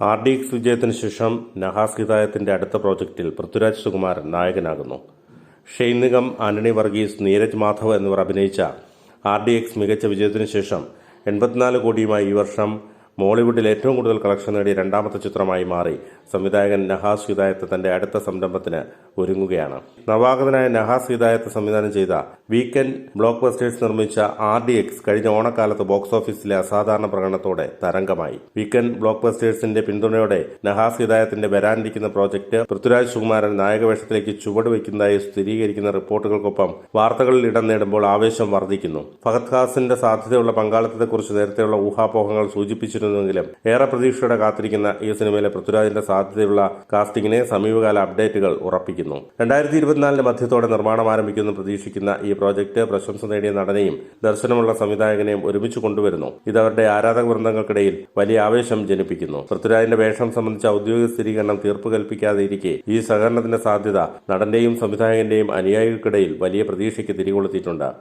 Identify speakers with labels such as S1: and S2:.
S1: R D X വിജയത്തിന് ശേഷം നഹാസ് ഹിതായത്തിന്റെ അടുത്ത പ്രോജക്റ്റിൽ പൃഥ്വിരാജ് സുകുമാരൻ നായകനാകുന്നു. ഷെയ്ൻ നിഗം ആന്റണി വർഗീസ് നീരജ് മാധവ് എന്നിവർ അഭിനയിച്ച ആർ ഡി എക്സ് മികച്ച വിജയത്തിന് ശേഷം എൺപത്തിനാല് കോടിയുമായി ഈ വർഷം മോളിവുഡിൽ ഏറ്റവും കൂടുതൽ കളക്ഷൻ നേടിയ രണ്ടാമത്തെ ചിത്രമായി മാറി. സംവിധായകൻ നഹാസ് ഹിദായത്ത് തന്റെ അടുത്ത സംരംഭത്തിന് ഒരുങ്ങുകയാണ്. നവാഗതനായ നഹാസ് ഹിദായത്ത് സംവിധാനം ചെയ്ത വീക്കെൻഡ് ബ്ലോക്ക് ബസ്റ്റേഴ്സ് നിർമ്മിച്ച ആർ ഡി എക്സ് കഴിഞ്ഞ ഓണക്കാലത്ത് ബോക്സ് ഓഫീസിലെ അസാധാരണ പ്രകടനത്തോടെ തരംഗമായി. വീക്കെൻഡ് ബ്ലോക്ക് ബസ്റ്റേഴ്സിന്റെ പിന്തുണയോടെ നഹാസ് ഹിദായത്തിന്റെ വരാനിരിക്കുന്ന പ്രോജക്ട് പൃഥ്വിരാജ് സുകുമാരൻ നായകവേഷത്തിലേക്ക് ചുവടുവെക്കുന്നതായി സ്ഥിരീകരിക്കുന്ന റിപ്പോർട്ടുകൾക്കൊപ്പം വാർത്തകളിൽ ഇടം നേടുമ്പോൾ ആവേശം വർദ്ധിക്കുന്നു. ഫഹദ് ഖാസിന്റെ സാധ്യതയുള്ള പങ്കാളിത്തത്തെക്കുറിച്ച് നേരത്തെയുള്ള ഊഹാപോഹങ്ങൾ സൂചിപ്പിച്ചിരുന്നെങ്കിലും ഏറെ പ്രതീക്ഷയോടെ കാത്തിരിക്കുന്ന ഈ സിനിമയിലെ പൃഥ്വിരാജിന്റെ സാധ്യതയുള്ള കാസ്റ്റിംഗിനെ സമീപകാല അപ്ഡേറ്റുകൾ ഉറപ്പിക്കുന്നു. രണ്ടായിരത്തി ഇരുപത്തിനാലിന്റെ മധ്യത്തോടെ നിർമ്മാണം ആരംഭിക്കുമെന്ന് പ്രതീക്ഷിക്കുന്ന ഈ പ്രോജക്ട് പ്രശംസ നേടിയ നടനെയും ദർശനമുള്ള സംവിധായകനെയും ഒരുമിച്ച് കൊണ്ടുവരുന്നു. ഇത് അവരുടെ ആരാധക വൃന്ദങ്ങൾക്കിടയിൽ വലിയ ആവേശം ജനിപ്പിക്കുന്നു. പൃഥ്വിരാജിന്റെ വേഷം സംബന്ധിച്ച ഔദ്യോഗിക സ്ഥിരീകരണം തീർപ്പ് കൽപ്പിക്കാതെ ഇരിക്കെ ഈ സഹകരണത്തിന്റെ സാധ്യത നടന്റെയും സംവിധായകന്റെയും അനുയായികൾക്കിടയിൽ വലിയ പ്രതീക്ഷയ്ക്ക് തിരികൊളുത്തിയിട്ടുണ്ട്.